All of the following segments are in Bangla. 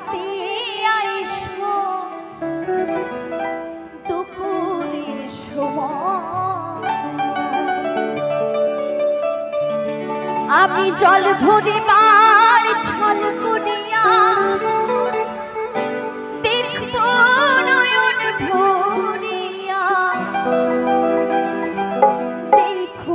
হইতে আইসো দুপুরের আমি জল ভরে বার ছল করিয়া দেখব নয়ন ভরিয়া। দেখো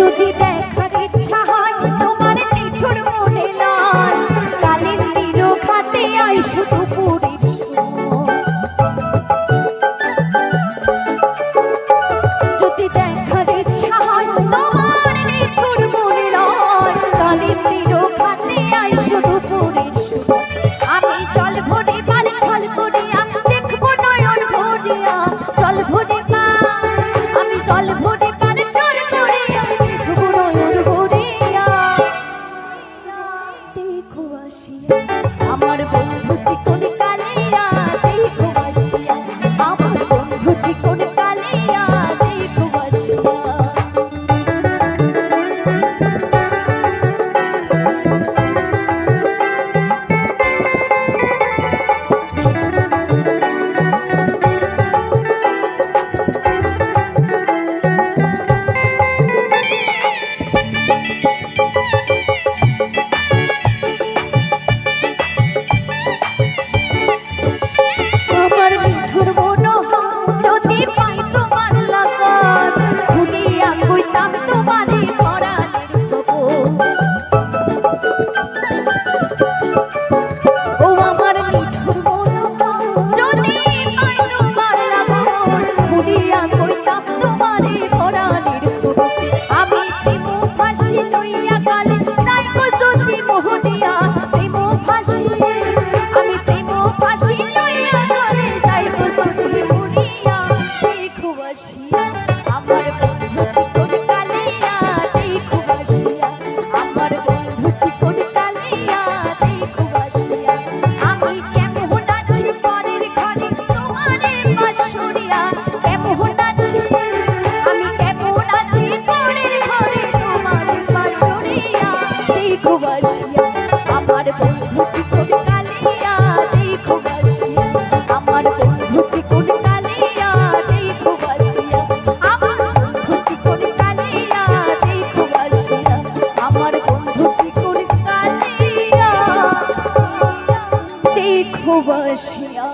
যদি আমার বন্ধু ভালোবাসিয়া